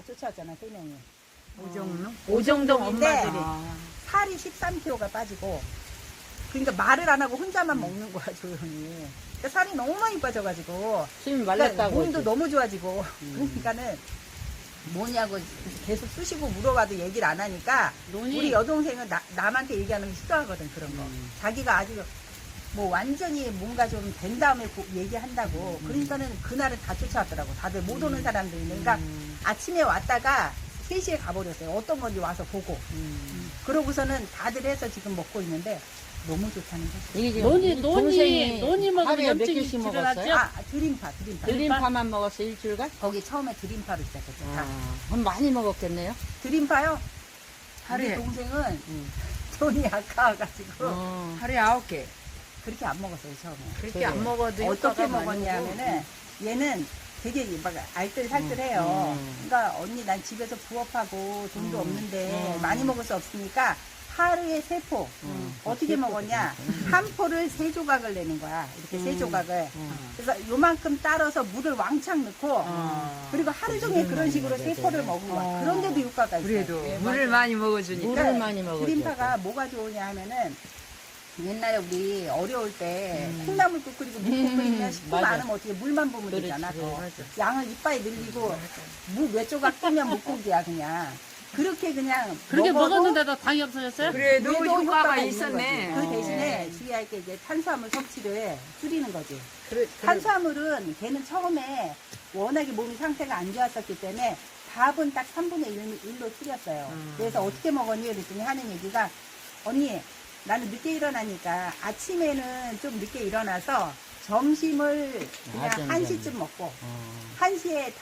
다 쫓아왔잖아, 세 명이. 오정로? 오정동 오정동인데 엄마들이. 아, 살이 13kg가 빠지고, 그러니까 말을 안 하고 혼자만 먹는 거야, 조용히. 그러니까 살이 너무 많이 빠져가지고, 힘이 그러니까 말랐다고. 몸도. 너무 좋아지고, 음. 그러니까는 뭐냐고 계속 쑤시고 물어봐도 얘기를 안 하니까, 논이 우리 여동생은 나, 남한테 얘기하는 게 싫어하거든, 그런 거. 음. 자기가 아직 뭐 완전히 뭔가 좀 된 다음에 고- 얘기한다고. 그러니까는 그날은 다 쫓아왔더라고. 다들 못 오는 사람들이. 그러니까 음. 아침에 왔다가 3시에 가버렸어요. 어떤 건지 와서 보고. 음. 그러고서는 다들 해서 지금 먹고 있는데 너무 좋다는 거지. 이게 지금 논이, 논이, 동생이 논이 먹으면 하루에 몇 염증이 개씩? 먹었어요? 아, 드림파, 드림파. 드림파만 먹었어 일주일간? 거기 처음에 드림파로 시작했죠. 다. 아, 그럼 많이 먹었겠네요. 드림파요? 우리 하루에. 동생은 음. 돈이 아까워가지고 어. 하루에 아홉 개. 그렇게 안 먹었어요, 처음에. 그렇게. 안 먹어도 어떻게 효과가 많이 먹었냐면은 얘는 되게 막 알뜰살뜰해요. 음. 그러니까 언니 난 집에서 부업하고 돈도 음. 없는데 음. 많이 먹을 수 없으니까 하루에 세 포. 음. 어떻게 세포 먹었냐? 음. 한 포를 세 조각을 내는 거야. 이렇게 세 음. 조각을. 음. 그래서 요만큼 따라서 물을 왕창 넣고 어. 그리고 하루 종일 그런 식으로 세 포를 먹은 거야. 어. 그런데도 효과가 있어요. 그래도 예, 물을 맞아. 많이 먹어주니까. 물을 많이 먹어줘. 그림파가 뭐가 좋으냐 하면은 옛날에 우리 어려울 때 음. 콩나물 국 끓이고 음, 끓이면 식구 맞아. 많으면 어떻게 물만 부으면 그렇지, 되잖아. 그래, 더. 맞아. 양을 이빨에 늘리고 무몇 조각 뜨면 묵국이야 그냥. 그렇게 그냥 그렇게 먹어도 먹었는데도 당이 없어졌어요? 그래도 그래도 효과가 있는 있었네. 거지. 그 어. 대신에 주의할 게 이제 탄수화물 섭취를 줄이는 거지. 그래, 탄수화물은 걔는 처음에 워낙에 몸이 상태가 안 좋았었기 때문에 밥은 딱 3분의 1, 로 줄였어요. 음. 그래서 어떻게 먹었니? 그랬더니 하는 얘기가 언니 나는 늦게 일어나니까 아침에는 좀 늦게 일어나서 점심을 그냥 낮에는 1시쯤 먹고 어. 1시에